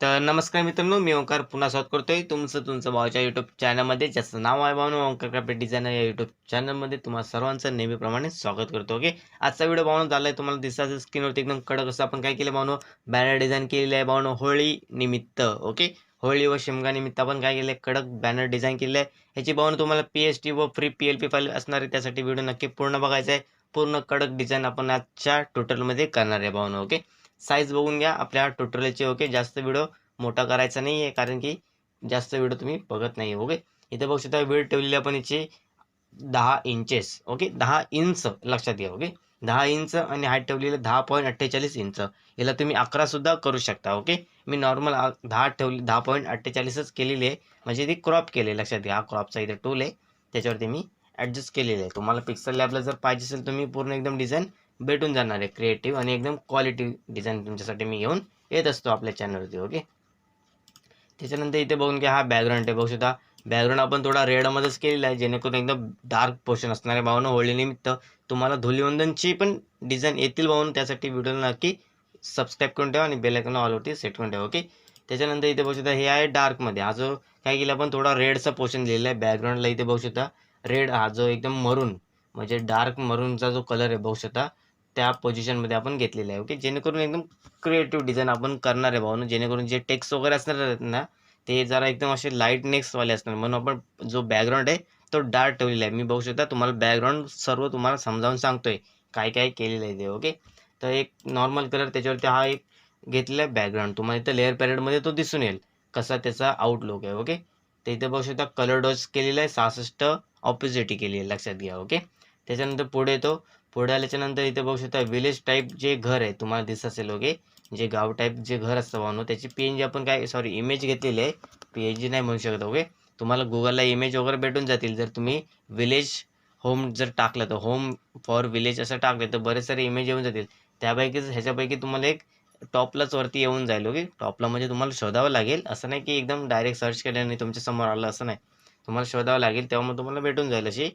तर नमस्कार मित्रांनो मी ओंकार पुन्हा स्वागत करतोय. तुमचं तुमचं भावाच्या यूट्यूब चॅनलमध्ये ज्याचं नाव आहे भावनो ओंकार क्राफ्ट डिझायनर या यूट्यूब चॅनलमध्ये तुम्हाला सर्वांचं नेहमीप्रमाणे स्वागत करतो ओके? आजचा व्हिडिओ भावनो झाला आहे तुम्हाला दिसत असेल स्क्रीनवरती एकदम कडक असं आपण काय केलं भावनो? बॅनर डिझाईन केलेलं आहे भावनो होळी निमित्त ओके? होळी व शिमगानिमित्त आपण काय केलं आहे कडक बॅनर डिझाईन केलेलं आहे. ह्याची भावना तुम्हाला पी एच टी व free P L P file असणार आहे त्यासाठी व्हिडिओ नक्की पूर्ण बघायचा आहे. पूर्ण कडक डिझाईन आपण आजच्या टोटलमध्ये करणार आहे भावनो ओके? साईज बघून घ्या. आपल्या टोटलचे ओके जास्त व्हिडिओ मोठा करायचा नाही आहे कारण की जास्त व्हिडिओ तुम्ही बघत नाही ओके इथे बघू शकता वेळ ठेवलेली आपण याची दहा इंचेस ओके दहा इंच लक्षात घ्या ओके दहा इंच आणि हाईट ठेवलेली दहा पॉईंट अठ्ठेचाळीस इंच याला तुम्ही अकरासुद्धा करू शकता ओके मी नॉर्मल दहा ठेवली दहा पॉईंट अठ्ठेचाळीसच केलेली आहे. म्हणजे ती क्रॉप केली आहे लक्षात घ्या. हा क्रॉपचा इथे टूल आहे. त्याच्यावरती मी ॲडजस्ट केलेलं आहे. तुम्हाला पिक्सल लॅबला जर पाहिजे असेल तुम्ही पूर्ण एकदम डिझाईन भेटून जाणार आहे क्रिएटिव्ह आणि एकदम क्वालिटी डिझाईन तुमच्यासाठी मी घेऊन येत असतो आपल्या चॅनलवरती ओके त्याच्यानंतर इथे बघून घ्या हा बॅकग्राऊंड आहे. बघू शकता बॅकग्राऊंड आपण थोडा रेडमध्येच केलेला आहे जेणेकरून एकदम डार्क पोर्शन असणार आहे भावनं होळीनिमित्त तुम्हाला धुलीवंदनची पण डिझाईन येतील भावून. त्यासाठी व्हिडिओला नक्की सबस्क्राईब करून ठेवा आणि बेलायकन ऑलवरती सेट करून ठेवा ओके त्याच्यानंतर इथे बघू शकता हे आहे डार्कमध्ये हा जो काय केलं आपण थोडा रेडचा पोर्शन लिहिलेला आहे बॅकग्राऊंडला इथे बघू शकता रेड हा जो एकदम मरून म्हणजे डार्क मरूनचा जो कलर आहे बघू शकता. त्या पोझिशनमध्ये आपण घेतलेलं आहे ओके जेणेकरून एकदम क्रिएटिव्ह डिझाईन आपण करणार आहे भाऊ जेणेकरून जे टेक्स्ट वगैरे असणार आहेत ना ते जरा एकदम असे लाइट नेक्सवाले असणार. म्हणून आपण जो बॅकग्राऊंड आहे तो डार्क ठेवलेला आहे. मी बघू शकता तुम्हाला बॅकग्राऊंड सर्व तुम्हाला समजावून सांगतोय काय काय केलेलं आहे ते ओके तर एक नॉर्मल कलर त्याच्यावरती हा एक घेतलेला आहे बॅकग्राऊंड तुम्हाला इथं लेअर पॅरेडमध्ये तो दिसून येईल कसा त्याचा आउटलुक आहे ओके तर इथे बघू शकता कलर डोज केलेला आहे सहासष्ट ऑपोजिटी केली आहे लक्षात घ्या ओके त्याच्यानंतर पुढे येतो पुढे आल्याच्यानंतर इथे बघू शकता विलेज टाईप जे घर आहे तुम्हाला दिसत असेल ओके जे गाव टाईप जे घर असतं वाहनो त्याची पी एन जी आपण काय सॉरी इमेज घेतलेली आहे. पी जी नाही म्हणू शकत ओके तुम्हाला गुगलला इमेज वगैरे भेटून जातील. जर तुम्ही विलेज होम जर टाकलं तर होम फॉर विलेज असं टाकलं तर बरेच सारे इमेज येऊन जातील. त्यापैकीच ह्याच्यापैकी तुम्हाला एक टॉपलाच वरती येऊन जाईल ओके टॉपला म्हणजे तुम्हाला शोधावं लागेल. असं नाही की एकदम डायरेक्ट सर्च केल्याने तुमच्यासमोर आलं असं नाही. तुम्हाला शोधावं लागेल तेव्हा मग तुम्हाला भेटून जाईल अशी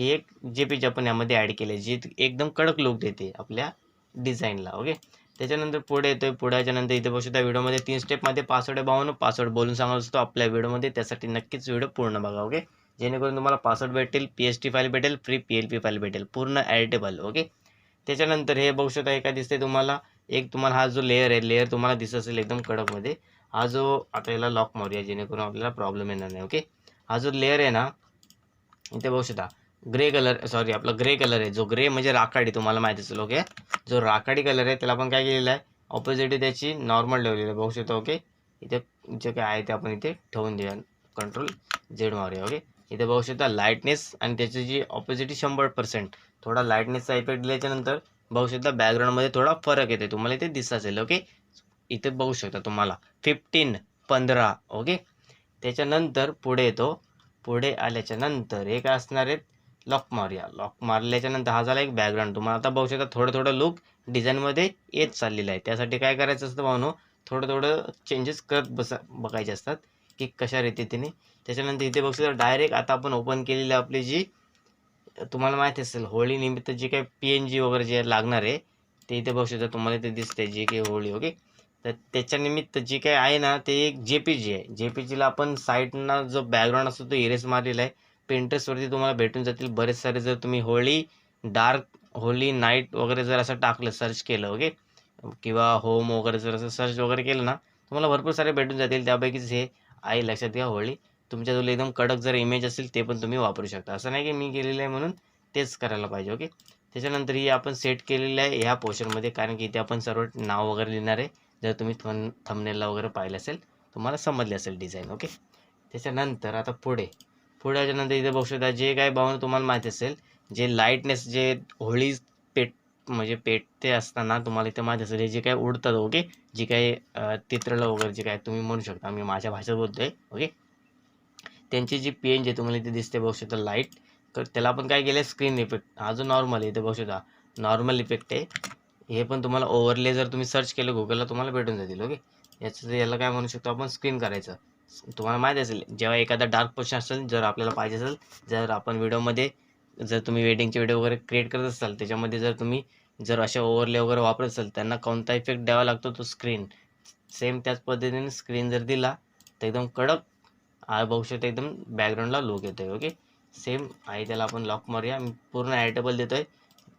ही एक जे पेज आपण यामध्ये ॲड केले जे जी एकदम कडक लुक देते आपल्या डिझाईनला ओके त्याच्यानंतर पुढे येतोय पुढे नंतर इथे बघू शकता व्हिडिओमध्ये तीन स्टेपमध्ये पासवर्ड आहे पासवर्ड बोलून सांगत असतो आपल्या व्हिडिओमध्ये त्यासाठी नक्कीच व्हिडिओ पूर्ण बघा ओके जेणेकरून तुम्हाला पासवर्ड भेटेल पी एच टी फाईल भेटेल free P L P file भेटेल पूर्ण ॲडिटेबल ओके त्याच्यानंतर हे बघू शकता एका दिसते तुम्हाला एक तुम्हाला हा जो लेअर आहे लेअर तुम्हाला दिसत असेल एकदम कडकमध्ये हा जो आता याला लॉक मारूया जेणेकरून आपल्याला प्रॉब्लेम येणार नाही ओके हा जो लेअर आहे ना इथे बघू शकता ग्रे कलर सॉरी आपला ग्रे कलर आहे. जो ग्रे म्हणजे राखाडी तुम्हाला माहिती असेल ओके जो राखाडी कलर आहे त्याला आपण काय केलेलं आहे? ऑपोजिट त्याची नॉर्मल ठेवलेली आहे. बघू शकतो ओके इथे जे काय आहे ते आपण इथे ठेवून देऊया. कंट्रोल झेड मारूया ओके इथे बघू शकता लाईटनेस आणि त्याची जी ऑपोजिटी शंभर पर्सेंट थोडा लाईटनेसचा इफेक्ट दिल्याच्यानंतर बघू शकता बॅकग्राऊंडमध्ये थोडा फरक येते तुम्हाला इथे दिसत असेल ओके इथे बघू शकता तुम्हाला. फिफ्टीन पंधरा ओके त्याच्यानंतर पुढे येतो. पुढे आल्याच्यानंतर हे काय असणार आहेत लॉक मारूया लॉक मारल्याच्या नंतर हा झाला एक बॅकग्राऊंड तुम्हाला आता बघू शकता थोडं थोडं लुक डिझाईनमध्ये येत चाललेलं आहे. त्यासाठी काय करायचं असतं भावनो थोडं थोडं चेंजेस करत बसा बघायचे असतात की कशा रीतीने त्याच्यानंतर इथे बघू शकता डायरेक्ट आता आपण ओपन केलेली आपली जी तुम्हाला माहिती असेल होळीनिमित्त जी जे काही पी एन जी वगैरे जे लागणार आहे ते इथे बघू शकता तुम्हाला ते दिसते जे काही होळी ओके? तर त्याच्यानिमित्त जी जे काही आहे ना ते एक जे पी जी आहे. जे पी जीला आपण साईडना जो बॅकग्राऊंड असतो तो इरेस मारलेला आहे. पेंटर्सवरती तुम्हाला भेटून जातील बरेच सारे जर तुम्ही होळी डार्क होळी नाईट वगैरे जर असं टाकलं सर्च केलं ओके किंवा होम वगैरे जर असं सर्च वगैरे केलं ना तुम्हाला भरपूर सारे भेटून जातील. त्यापैकीच हे आहे लक्षात घ्या होळी तुमच्याजवळ एकदम कडक जर इमेज असेल ते पण तुम्ही वापरू शकता. असं नाही की मी केलेलं आहे म्हणून तेच करायला पाहिजे ओके त्याच्यानंतर ही आपण सेट केलेलं आहे ह्या पोर्शनमध्ये कारण की इथे आपण सर्व नाव वगैरे लिहिणार आहे. जर तुम्ही थम थमनेलला वगैरे पाहिलं असेल तुम्हाला समजले असेल डिझाईन ओके त्याच्यानंतर आता पुढे. पुढे याच्यानंतर इथे बघू शकता जे काय भावना तुम्हाला माहिती असेल जे लाईटनेस जे होळी पेट म्हणजे पेटते असताना तुम्हाला इथे माहिती असेल हे जे काय उडतात ओके जे काही तित्रलं वगैरे जे काय तुम्ही म्हणू शकता मी माझ्या भाषेत बोलतोय ओके त्यांची जी पेन जे तुम्हाला इथे दिसते बघू शकता लाइट तर त्याला आपण काय केलं स्क्रीन इफेक्ट हा जो नॉर्मल आहे इथे बघू शकता नॉर्मल इफेक्ट आहे. हे पण तुम्हाला ओव्हरले जर तुम्ही सर्च केलं गुगलला तुम्हाला भेटून जातील ओके याचं याला काय म्हणू शकतो आपण? स्क्रीन करायचं. तुम्हाला माहिती असेल जेव्हा एखादा डार्क पोर्शन असेल जर आपल्याला पाहिजे असेल जर आपण व्हिडिओमध्ये जर तुम्ही वेडिंगचे व्हिडिओ वगैरे क्रिएट करत असाल त्याच्यामध्ये जर तुम्ही जर अशा ओव्हरले वगैरे वापरत असाल त्यांना कोणता इफेक्ट द्यावा लागतो तो स्क्रीन सेम त्याच पद्धतीने स्क्रीन जर दिला तर एकदम कडक बघू शकता एकदम बॅकग्राऊंडला लुक येतो आहे ओके सेम आहे त्याला आपण लॉक मारूया. मी पूर्ण ॲटेबल देतो आहे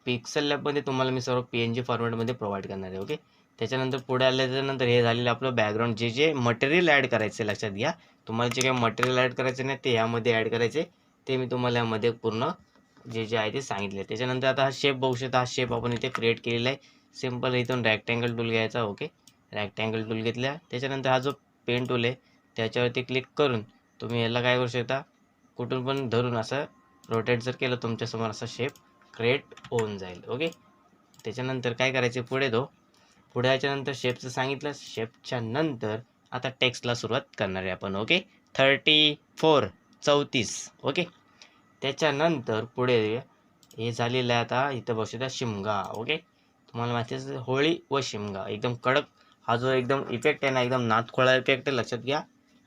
पिक्सल लॅबमध्ये तुम्हाला मी सर्व पी एन जी फॉर्मॅटमध्ये प्रोव्हाइड करणार आहे ओके त्याच्यानंतर पुढे आल्याच्यानंतर हे झालेलं आपलं बॅकग्राऊंड जे जे मटेरियल ॲड करायचं लक्षात घ्या. तुम्हाला जे काही मटेरियल ॲड करायचं नाही ते यामध्ये ॲड करायचे ते मी तुम्हाला यामध्ये पूर्ण जे जे आहे ते सांगितले त्याच्यानंतर आता हा शेप बघू शकता हा शेप आपण इथे क्रिएट केलेला आहे. सिंपल इथून रॅक्टँगल टूल घ्यायचा ओके रॅक्टँगल टूल घेतल्या. त्याच्यानंतर हा जो पेन टूल आहे त्याच्यावरती क्लिक करून तुम्ही याला काय करू शकता कुठून पण धरून असं रोटेट जर केलं तुमच्यासमोर असा शेप क्रिएट होऊन जाईल ओके त्याच्यानंतर काय करायचे पुढे दो पुढे याच्यानंतर शेपचं सांगितलं. शेपच्या नंतर आता टेक्स्टला सुरुवात करणार आहे आपण ओके थर्टी फोर चौतीस ओके त्याच्यानंतर पुढे हे झालेलं आहे आता इथं बघू द्या शिमगा ओके तुम्हाला माहिती असेल होळी व शिमगा. एकदम कडक हा जो एकदम इफेक्ट आहे ना एकदम नाथखोळा इफेक्ट आहे लक्षात घ्या.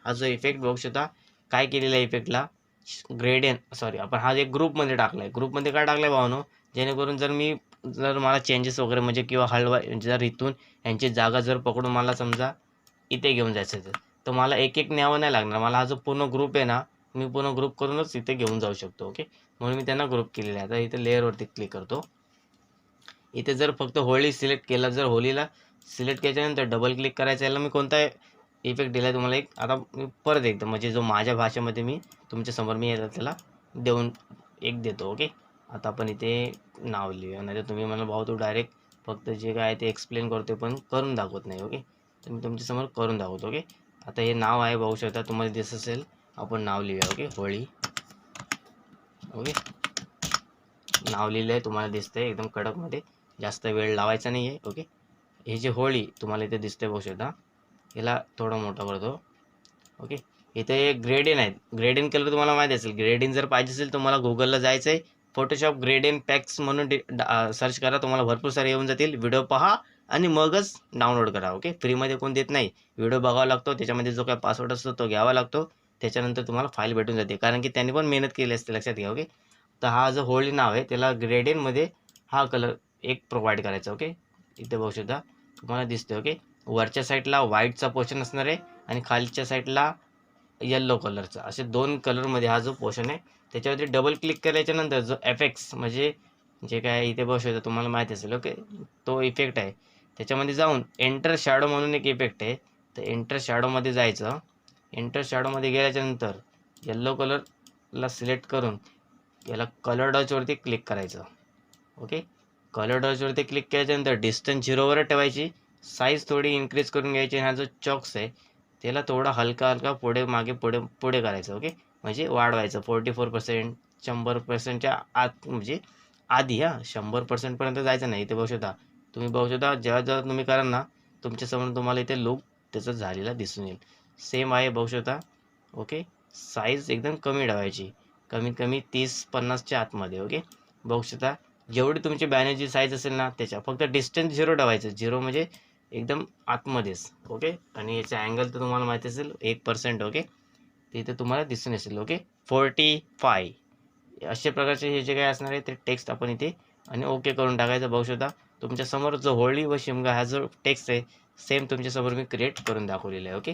हा जो इफेक्ट बघू शकता काय केलेला आहे इफेक्टला ग्रेडियन सॉरी आपण हा एक ग्रुपमध्ये टाकला आहे ग्रुपमध्ये काय टाकलं आहे भावनो? जेणेकरून जर मी जर मला चेंजेस वगैरे म्हणजे किंवा हलवा जर इथून यांची जागा जर पकडून मला समजा इथे घेऊन जायचं तर तर मला एक एक न्यावं नाही लागणार. मला हा जो पूर्ण ग्रुप आहे ना मी पूर्ण ग्रुप करूनच इथे घेऊन जाऊ शकतो ओके म्हणून मी त्यांना ग्रुप केलेला आहे. आता इथे लेअरवरती क्लिक करतो. इथे जर फक्त होळी सिलेक्ट केला जर होळीला सिलेक्ट केल्याच्यानंतर डबल क्लिक करायचं याला मी कोणता इफेक्ट दिला आहे तुम्हाला एक आता मी परत एकदा म्हणजे जो माझ्या भाषेमध्ये मी तुमच्यासमोर मी याला त्याला देऊन एक देतो ओके आता आपण इथे नाव लिहूया. नाही तर तुम्ही मला भाऊ तू डायरेक्ट फक्त जे काय आहे ते एक्सप्लेन करतो पण करून दाखवत नाही ओके तर मी तुमच्यासमोर करून दाखवतो ओके आता हे नाव आहे बघू शकता तुम्हाला दिसत असेल आपण नाव लिहूया ओके होळी. ओके नाव लिहिलं आहे तुम्हाला दिसतंय एकदम कडकमध्ये. जास्त वेळ लावायचा नाही आहे ओके हे जे होळी तुम्हाला इथे दिसते बघू शकता याला थोडं मोठं करतो ओके इथे ग्रेडियन आहेत ग्रेडियन कलर तुम्हाला माहिती असेल. ग्रेडियन जर पाहिजे असेल तुम्हाला गुगलला जायचं आहे फोटोशॉप ग्रेडियन पॅक्स म्हणून सर्च करा. तुम्हाला भरपूर सारे येऊन जातील. व्हिडिओ पहा आणि मगच डाउनलोड करा ओके फ्रीमध्ये कोण देत नाही. व्हिडिओ बघावा लागतो. त्याच्यामध्ये जो काय पासवर्ड असतो तो घ्यावा लागतो. त्याच्यानंतर तुम्हाला फाईल भेटून जाते. कारण की त्यांनी पण मेहनत केली असते लक्षात घ्या ओके तर हा जो होळी नाव आहे त्याला ग्रेडेनमध्ये हा कलर एक प्रोव्हाइड करायचा ओके इथे बघू शकता. तुम्हाला दिसते ओके वरच्या साईडला व्हाईटचा पोर्शन असणार आहे आणि खालच्या साईडला येल्लो कलरचा असे दोन कलरमध्ये हा जो पोर्शन आहे त्याच्यावरती डबल क्लिक केल्याच्यानंतर जो एफेक्ट्स म्हणजे जे काय इथे बघू होतं तुम्हाला माहीत असेल ओके तो इफेक्ट आहे. त्याच्यामध्ये जाऊन एंटर शॅडो म्हणून एक इफेक्ट आहे. तर एंटर शॅडोमध्ये जायचं. एंटर शॅडोमध्ये गेल्याच्यानंतर येल्लो कलरला सिलेक्ट करून याला कलर डॉचवरती क्लिक करायचं. ओके कलर डॉचवरती क्लिक केल्याच्यानंतर डिस्टन्स झिरोवर ठेवायची. साईज थोडी इन्क्रीज करून घ्यायची. हा जो चॉक्स आहे त्याला थोडा हलका हलका पुढे मागे पुढे पुढे करायचं. ओके म्हणजे वाढवायचं. फोर्टी फोर पर्सेंट शंभर पर्सेंटच्या आत म्हणजे आधी हां शंभर पर्सेंटपर्यंत जायचं नाही इथे बघू शकता तुम्ही बघू शकता जेव्हा जेव्हा तुम्ही कराल ना तुमच्यासमोर तुम्हाला इथे लुक त्याचा झालेला दिसून येईल. सेम आहे बघू शकता ओके साईज एकदम कमी ठेवायची. कमीत कमी तीस पन्नासच्या आतमध्ये ओके बघू शकता जेवढी तुमची बॅनरची साईज असेल ना त्याच्या फक्त डिस्टन्स झिरो ठेवायचं. झिरो म्हणजे एकदम आतमध्येच ओके आणि याचा अँगल तर तुम्हाला माहिती असेल एक पर्सेंट ओके ते इथे तुम्हाला दिसून येईल ओके फोर्टी फाय अशा प्रकारचे हे जे काय असणार आहे ते टेक्स्ट आपण इथे आणि ओके करून टाकायचं. बघू शकता तुमच्यासमोर जो होळी व शिमगा हा जो टेक्स्ट आहे सेम तुमच्यासमोर मी क्रिएट करून दाखवलेलं आहे ओके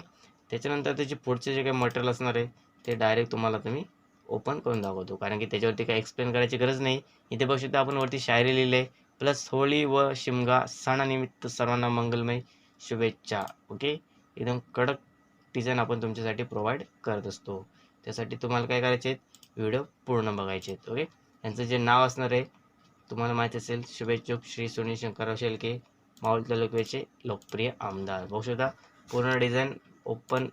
त्याच्यानंतर त्याचे पुढचे जे काही मटेरियल असणार आहे ते डायरेक्ट तुम्हाला तुम्ही ओपन करून दाखवतो. कारण की त्याच्यावरती काही एक्सप्लेन करायची गरज नाही. इथे बघू शकता आपण वरती शायरी लिहिले आहे. प्लस होळी व शिमगा सणानिमित्त सर्वांना मंगलमय शुभेच्छा ओके एकदम कडक डिझाईन आपण तुमच्यासाठी प्रोव्हाइड करत असतो. त्यासाठी तुम्हाला काय करायचे आहेत? व्हिडिओ पूर्ण बघायचे आहेत ओके यांचं जे नाव असणार आहे तुम्हाला माहीत असेल शुभेच्छुक श्री सुनील शंकरराव शेलके माऊल तालुक्याचे लोकप्रिय आमदार. बघू शकता पूर्ण डिझाईन ओपन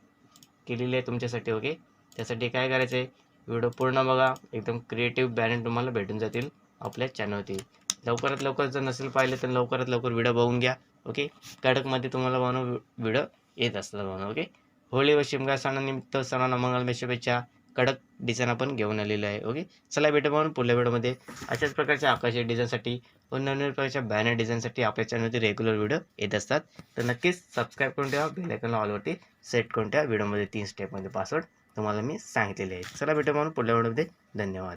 केलेली आहे तुमच्यासाठी ओके त्यासाठी काय करायचं आहे व्हिडिओ पूर्ण बघा. एकदम क्रिएटिव्ह बॅनर तुम्हाला भेटून जातील आपल्या चॅनलवरती लवकरात लवकर जर नसेल पाहिले तर लवकरात लवकर व्हिडिओ बघून घ्या ओके कडकमध्ये तुम्हाला बनवून व्हिडिओ येत असतात बनवून ओके होळी व शिमगा सणानिमित्त सणांना मंगलमय शुभेच्छा. कडक डिझाईन आपण घेऊन आलेलं आहे. ओके चला भेटू म्हणून पुढल्या व्हिडिओमध्ये अशाच प्रकारच्या आकाशी डिझाईनसाठी व नवीन प्रकारच्या बॅनर डिझाईनसाठी आपल्या चॅनलवरती रेग्युलर व्हिडिओ येत असतात. तर नक्कीच सबस्क्राईब करून ठेवा. बेलायकनला ऑलवरती सेट करून ठेवा. व्हिडिओमध्ये तीन स्टेपमध्ये पासवर्ड तुम्हाला मी सांगितलेले आहे चला भेटू म्हणून पुढल्या व्हिडिओमध्ये धन्यवाद.